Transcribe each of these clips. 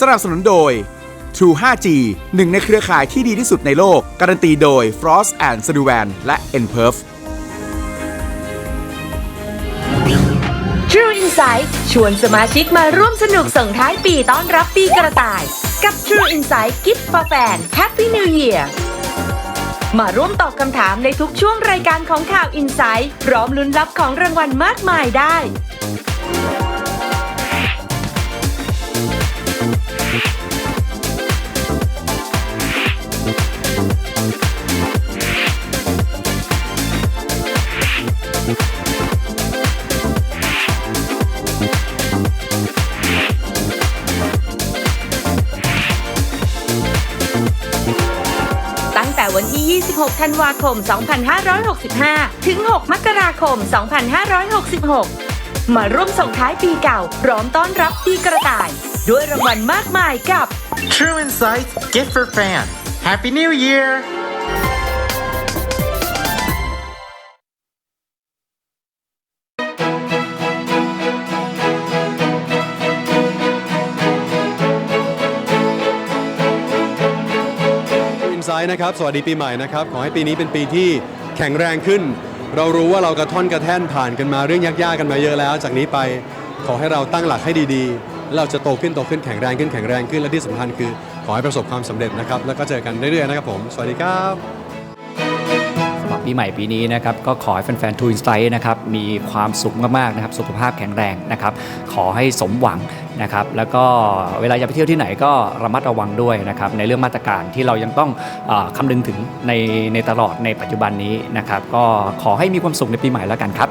สนับสนุนโดย True 5G หนึ่งในเครือข่ายที่ดีที่สุดในโลก การันตีโดย Frost and s u l l i v a n และ Nperf True Insight ชวนสมาชิกมาร่วมสนุกส่งท้ายปีต้อนรับปีกระต่าย กับ True Insight Gift for Fan Happy New Year มาร่วมตอบคำถามในทุกช่วงรายการของข่าว Insight พร้อมลุ้นรับของรางวัลมากมายได้ 16 ธันวาคม 2565 ถึง 6 มกราคม 2566 มาร่วมส่งท้ายปีเก่าพร้อมต้อนรับปีกระต่าย ด้วยรางวัลมากมายกับ True Insight Gift for Fan Happy New Year ไซด์นะครับ สวัสดีปีใหม่นะครับ ขอให้ปีนี้เป็นปีที่แข็งแรงขึ้น เรารู้ว่าเรากระท่อนกระแท่นผ่านกันมาเรื่องยากๆกันมาเยอะแล้ว จากนี้ไปขอให้เราตั้งหลักให้ดีๆแล้วเราจะโตขึ้นโตขึ้นแข็งแรงขึ้นแข็งแรงขึ้นและที่สำคัญคือ ขอให้ประสบความสำเร็จนะครับ แล้วก็เจอกันเรื่อยๆนะครับผม สวัสดีครับ ปีใหม่ปีนี้นะครับก็ขอให้แฟนๆทูอินสไตนะครับมีความสุขมากๆนะครับสุขภาพแข็งแรงนะครับขอให้สมหวังนะครับแล้วก็เวลาจะไปเที่ยวที่ไหนก็ระมัดระวังด้วยนะครับในเรื่องมาตรการที่เรายังต้องอคำนึงถึงในในตลอดในปัจจุบันนี้นะครับก็ขอให้มีความสุขในปีใหม่แล้วกันครับ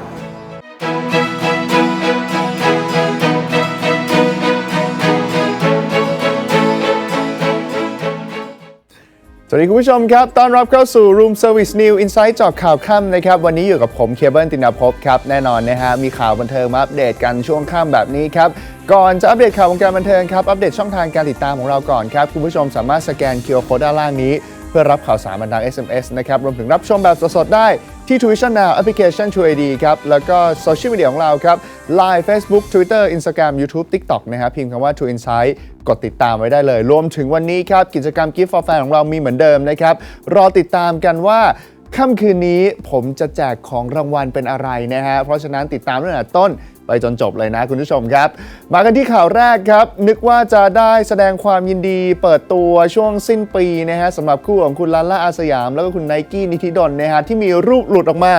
วัสดีคุณผู้ชมครับ ต้อนรับเข้าสู่ Room Service New Insight จอบข่าวค่ำนะครับ วันนี้อยู่กับผมเคเบิลตินาภพครับ แน่นอนนะฮะ มีข่าวบันเทิงมาอัปเดตกันช่วงค่ำแบบนี้ครับ ก่อนจะอัปเดตข่าววงการบันเทิงครับ อัปเดตช่องทางการติดตามของเราก่อนครับ คุณผู้ชมสามารถสแกน QR Code ด้านล่างนี้ พื่อรับข่าวสารบันดัง SMS นะครับรวมถึงรับชมแบบสดๆ ได้ที่ Twitch Now แอปพลิเคชัน True ID ครับ แล้วก็โซเชียลมีเดียของเราครับ Line Facebook Twitter Instagram YouTube TikTok นะครับพิมพ์คำว่า True Insight กดติดตามไว้ได้เลย รวมถึงวันนี้ครับ กิจกรรม Gift for Fan ของเรามีเหมือนเดิมนะครับ รอติดตามกันว่าค่ำคืนนี้ผมจะแจกของรางวัลเป็นอะไรนะฮะเพราะฉะนั้นติดตามตั้งแต่ต้น ไปจนจบเลยนะคุณผู้ชมครับ มากันที่ข่าวแรกครับ นึกว่าจะได้แสดงความยินดีเปิดตัวช่วงสิ้นปีนะฮะสำหรับคู่ของคุณลาล่าอาสยาม แล้วก็คุณไนกี้นิธิดอนะฮะที่มีรูปหลุดออกมา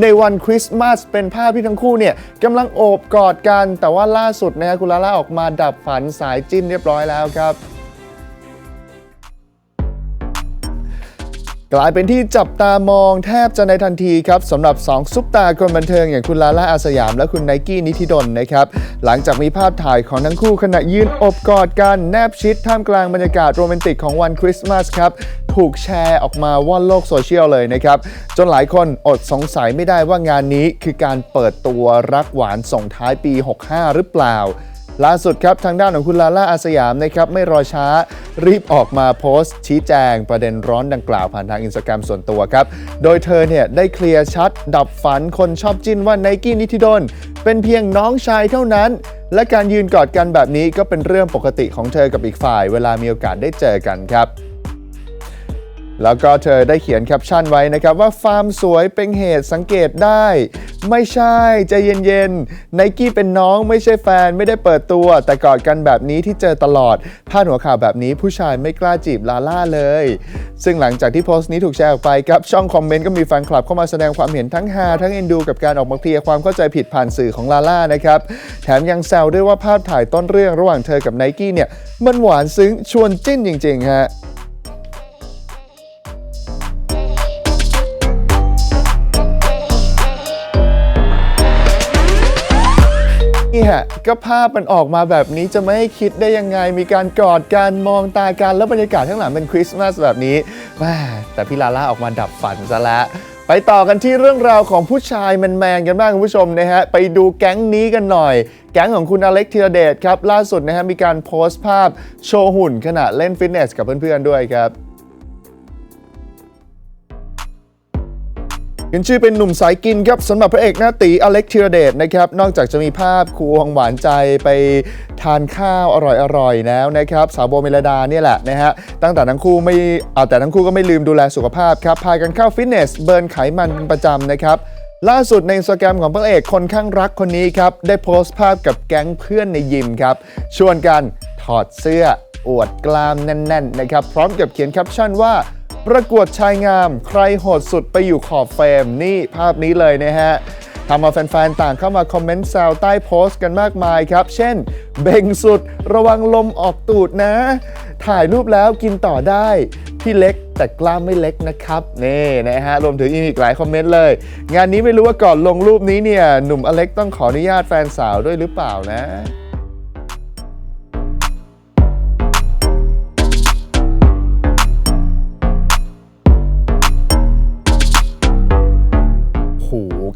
ในวันคริสต์มาสเป็นภาพที่ทั้งคู่เนี่ยกำลังโอบกอดกัน แต่ว่าล่าสุดนะฮะคุณลาล่าออกมาดับฝันสายจิ้นเรียบร้อยแล้วครับ กลายเป็นที่จับตามองแทบจะในทันทีครับสำหรับ 2 ซุปตาคนบันเทิงอย่างคุณลาล่าอาสยาม และคุณไนกี้นิธิดลนะครับ หลังจากมีภาพถ่ายของทั้งคู่ขณะยืนอบกอดกัน แนบชิดท่ามกลางบรรยากาศโรแมนติกของวันคริสต์มาสครับ ถูกแชร์ออกมาว่อนโลกโซเชียลเลยนะครับ จนหลายคนอดสงสัยไม่ได้ว่างานนี้คือการเปิดตัวรักหวานส่งท้ายปี 65 หรือเปล่า ล่าสุดครับทางด้านของคุณลาล่าอาสยามนะครับไม่รอช้ารีบออกมาโพสต์ ชี้แจงประเด็นร้อนดังกล่าวผ่านทางอินสตาแกรมส่วนตัวครับ โดยเธอเนี่ยได้เคลียร์ชัด ดับฝันคนชอบจิ้นว่าไนกี้นิธิดลเป็นเพียงน้องชายเท่านั้น และการยืนกอดกันแบบนี้ก็เป็นเรื่องปกติของเธอกับอีกฝ่าย เวลามีโอกาสได้เจอกันครับ แล้วก็เธอได้เขียนแคปชั่นไว้นะครับว่าฟาร์มสวยเป็นเหตุสังเกตได้ ไม่ใช่ใจเย็นๆไนกี้เป็นน้องไม่ใช่แฟนไม่ได้เปิดตัว แต่กอดกันแบบนี้ที่เจอตลอดพาดหัวข่าวแบบนี้ผู้ชายไม่กล้าจีบลาล่าเลย ซึ่งหลังจากที่โพสต์นี้ถูกแชร์ออกไปครับช่องคอมเมนต์ก็มีแฟนคลับเข้ามาแสดงความเห็นทั้งฮาทั้งเอ็นดูกับการออกมาเคลียร์ความเข้าใจผิดผ่านสื่อของลาล่านะครับแถมยังแซวด้วยว่าภาพถ่ายต้นเรื่องระหว่างเธอกับไนกี้เนี่ยมันหวานซึ้งชวนจิ้นจริงๆฮะ นี่ฮะก็ภาพมันออกมาแบบนี้จะไม่ให้คิดได้ยังไง มีการกอดกันมองตากันแล้วบรรยากาศข้างหลังเป็นคริสต์มาสแบบนี้แม่แต่พี่ลาล่าออกมาดับฝันซะแล้วไปต่อกันที่เรื่องราวของผู้ชายแมนๆกันบ้างคุณผู้ชมนะฮะไปดูแก๊งนี้กันหน่อย แก๊งของคุณอเล็กธีรเดชครับล่าสุดนะฮะมีการโพสต์ภาพโชว์หุ่นขณะเล่นฟิตเนสกับเพื่อนๆด้วยครับ ขึ้นชื่อเป็นหนุ่มสายกินครับสำหรับพระเอกหน้าตีอเล็กธีรเดชนะครับนอกจากจะมีภาพควงหวานใจไปทานข้าวอร่อยๆแล้วนะครับสาวโบเมลดาเนี่ยแหละนะฮะตั้งแต่ทั้งคู่ไม่เอาแต่ทั้งคู่ก็ไม่ลืมดูแลสุขภาพครับพากันเข้าฟิตเนสเบิร์นไขมันเป็นประจำนะครับล่าสุดในอินสตาแกรมของพระเอกคนข้างรักคนนี้ครับ ได้โพสต์ภาพกับแก๊งเพื่อนในยิมครับ ชวนกันถอดเสื้ออวดกล้ามแน่น ๆ นะครับ พร้อมกับเขียนแคปชั่นว่า ประกวดชายงาม ใครโหดสุดไปอยู่ขอบเฟรมนี่ภาพนี้เลยนะฮะทำเอาแฟนๆ ต่างเข้ามาคอมเมนต์แซวใต้โพสต์กันมากมายครับ เช่น เบ่งสุดระวังลมออกตูดนะ ถ่ายรูปแล้วกินต่อได้ พี่เล็กแต่กล้ามไม่เล็กนะครับนี่นะฮะรวมถึงอีกหลายคอมเมนต์เลย งานนี้ไม่รู้ว่าก่อนลงรูปนี้เนี่ย หนุ่มอเล็กต้องขออนุญาตแฟนสาวด้วยหรือเปล่านะ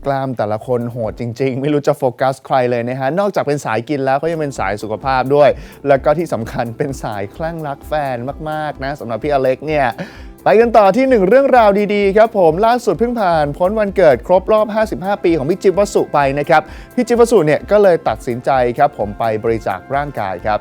กล้ามแต่ละคนโหดจริง ๆ ไม่รู้จะโฟกัสใครเลยนะฮะ นอกจากเป็นสายกินแล้วเขายังเป็นสายสุขภาพด้วย แล้วก็ที่สำคัญเป็นสายคลั่งรักแฟนมากๆนะสำหรับพี่อเล็กเนี่ยไปกันต่อที่หนึ่งเรื่องราวดีๆครับผมล่าสุดเพิ่งผ่านพ้นวันเกิดครบรอบ 55 ปีของพี่จิ๊บวสุไปนะครับพี่จิ๊บวสุเนี่ยก็เลยตัดสินใจครับผมไปบริจาคร่างกายครับ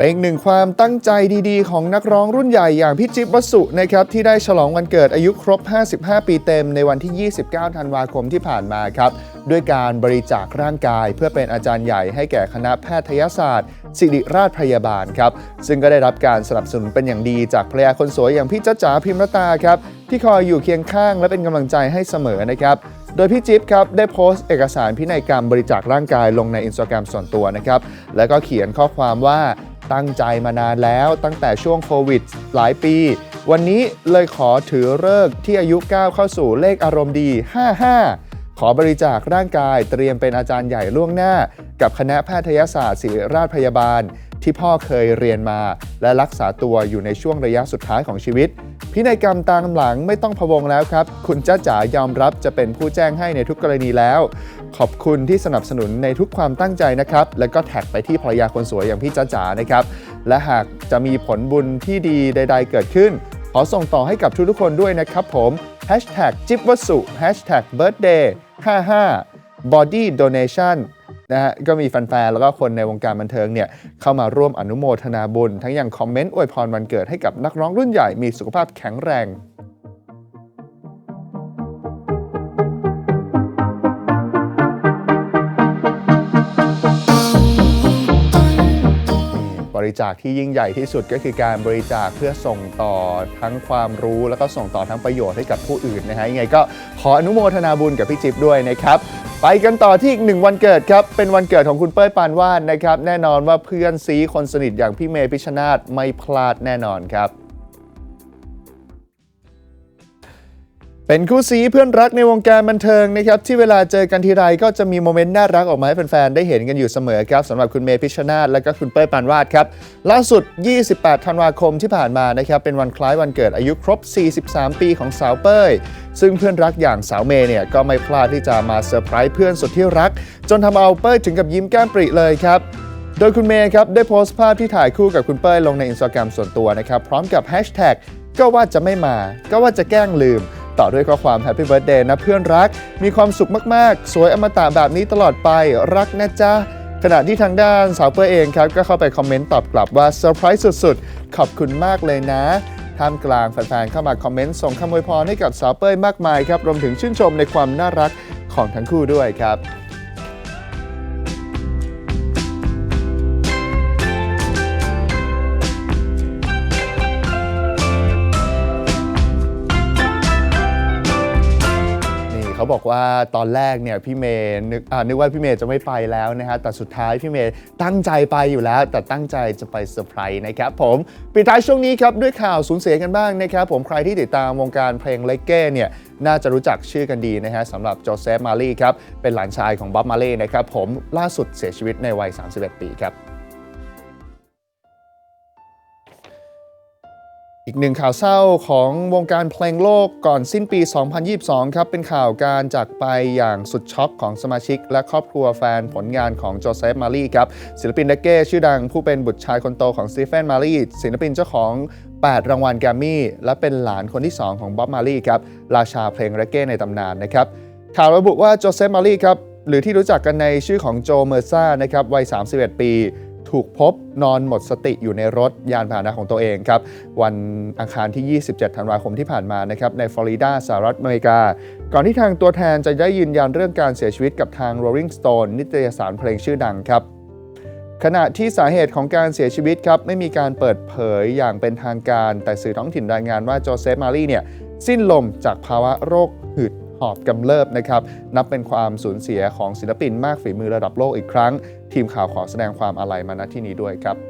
เป็นอีกหนึ่งความตั้งใจดีๆ ของนักร้องรุ่นใหญ่อย่างพี่จิ๊บวสุนะครับที่ได้ฉลองวันเกิดอายุครบ 55 ปีเต็มในวันที่ 29 ธันวาคมที่ผ่านมาครับ ด้วยการบริจาคร่างกาย เพื่อเป็นอาจารย์ใหญ่ให้แก่คณะแพทยศาสตร์ ศิริราชพยาบาลครับ ซึ่งก็ได้รับการสนับสนุนเป็นอย่างดีจากภรรยาคนสวยอย่างพี่จ๊ะจ๋าพิมรตาครับที่คอยอยู่เคียงข้างและเป็นกำลังใจให้เสมอนะครับโดยพี่จิ๊บครับได้โพสต์เอกสารพินัยกรรมบริจาคร่างกายลงในอินสตาแกรมส่วนตัวนะครับแล้วก็เขียนข้อความว่า ตั้งใจมานานแล้วตั้งแต่ช่วงโควิดหลายปี วันนี้เลยขอถือเลิกที่อายุก้าเข้าสู่เลขอารมณ์ดี 55 ขอบริจาคร่างกายเตรียมเป็นอาจารย์ใหญ่ล่วงหน้า กับคณะแพทยศาสตร์ศิริราชพยาบาล ที่พ่อเคยเรียนมา และรักษาตัวอยู่ในช่วงระยะสุดท้ายของชีวิต พินัยกรรมตามหลังไม่ต้องพะวงแล้วครับ คุณจ้าจ๋ายอมรับจะเป็นผู้แจ้งให้ในทุกกรณีแล้ว ขอบคุณที่สนับสนุนในทุกความตั้งใจนะครับ แล้วก็แท็กไปที่ภรรยาคนสวยอย่างพี่จ้าจ๋านะครับ และหากจะมีผลบุญที่ดีใด ๆ เกิดขึ้น ขอส่งต่อให้กับทุกๆคนด้วยนะครับผม Hashtag จิบวัสุ Hashtag birthday 55 body donation นะฮะก็มีแฟนๆ แล้วก็คนในวงการบันเทิงเนี่ยเข้ามาร่วมอนุโมทนาบุญ ทั้งยังคอมเมนต์อวยพรวันเกิดให้กับนักร้องรุ่นใหญ่มีสุขภาพแข็งแรง ริจาคที่ยิ่งใหญ่ที่สุดก็คือการบริจาคเพื่อส่งต่อทั้งความรู้แล้วก็ส่งต่อทั้งประโยชน์ให้กับผู้อื่นนะฮะยังไงก็ขออนุโมทนาบุญกับพี่จิ๊บด้วยนะครับไปกันต่อที่อีกหนึ่งวันเกิดครับ เป็นวันเกิดของคุณเป้ยปานวาดนะครับ แน่นอนว่าเพื่อนซีคนสนิทอย่างพี่เมย์พิชชนาธไม่พลาดแน่นอนครับ เป็นคู่ซีเพื่อนรักในวงการบันเทิงนะครับที่เวลาเจอกันทีไรก็จะมีโมเมนต์น่ารักออกมาให้แฟนๆ ได้เห็นกันอยู่เสมอครับสำหรับคุณเมย์พิชชนาธและก็คุณเป้ยปานวาดครับล่าสุด 28 ธันวาคมที่ผ่านมานะครับเป็นวันคล้ายวันเกิดอายุครบ 43 ปีของสาวเป้ย ซึ่งเพื่อนรักอย่างสาวเมย์เนี่ยก็ไม่พลาดที่จะมาเซอร์ไพรส์เพื่อนสุดที่รัก จนทำเอาเป้ยถึงกับยิ้มแก้มปริเลยครับโดยคุณเมย์ครับได้โพสต์ภาพที่ถ่ายคู่กับคุณเป้ยลงในอินสตาแกรมส่วนตัวนะครับพร้อมกับแฮชแท็กก็ว่าจะไม่มา ก็ว่าจะแกล้งลืม ต่อด้วยข้อความ Happy Birthday นะเพื่อนรัก มีความสุขมากๆ สวยอมตะแบบนี้ตลอดไปรักนะจ๊ะขณะที่ทางด้านสาวเป้ยเองครับ ก็เข้าไปคอมเมนต์ตอบกลับว่าเซอร์ไพรส์สุดๆ ขอบคุณมากเลยนะ ท่ามกลางแฟนๆเข้ามาคอมเมนต์ส่งคำอวยพรให้กับสาวเป้ยมากมายครับรวมถึงชื่นชมในความน่ารักของทั้งคู่ด้วยครับ บอกว่าตอนแรกเนี่ยพี่เมย์นึกอ่านึกว่าพี่เมย์จะไม่ไปแล้วนะฮะแต่สุดท้ายพี่เมย์ตั้งใจไปอยู่แล้ว แต่ตั้งใจจะไปเซอร์ไพรส์นะครับผมปิดท้ายช่วงนี้ครับด้วยข่าวสูญเสียกันบ้างนะครับผมใครที่ติดตามวงการเพลงเลกเก้เนี่ยน่าจะรู้จักชื่อกันดีนะฮะสำหรับโจเซฟมารีครับเป็นหลานชายของบ๊อบมารีนะครับผมล่าสุดเสียชีวิตในวัย 31 ปีครับ อีกหนึ่งข่าวเศร้าของวงการเพลงโลกก่อนสิ้นปี 2022 ครับ เป็นข่าวการจากไปอย่างสุดช็อกของสมาชิก และครอบครัวแฟนผลงานของโจเซฟ มารีครับ ศิลปินเดกเก้ชื่อดังผู้เป็นบุตรชายคนโตของสตีเฟน มารีศิลปินเจ้าของ 8 รางวัลแกรมมี่ และเป็นหลานคนที่ 2 ของบ๊อบ มารีครับ ราชาเพลงเรกเก้ในตำนานนะครับ ข่าวระบุว่าโจเซฟ มารีครับ หรือที่รู้จักกันในชื่อของโจ เมอร์ซ่า นะครับ วัย 31 ปี ถูกพบนอนหมดสติอยู่ในรถยานพาหนะของตัวเองครับ วันอังคารที่ 27 ธันวาคมที่ผ่านมานะครับในฟลอริดาสหรัฐอเมริกา ก่อนที่ทางตัวแทนจะได้ยืนยันเรื่องการเสียชีวิตกับทาง Rolling Stone นิตยสารเพลงชื่อดังครับขณะที่สาเหตุของการเสียชีวิตครับ ไม่มีการเปิดเผยอย่างเป็นทางการ แต่สื่อท้องถิ่นรายงานว่าโจเซฟมารีเนี่ย สิ้นลมจากภาวะโรคหืด หอบกำเริบนะครับนับเป็นความสูญเสียของศิลปินมากฝีมือระดับโลกอีกครั้ง ทีมข่าวขอแสดงความอาลัยมาณที่นี้ด้วยครับ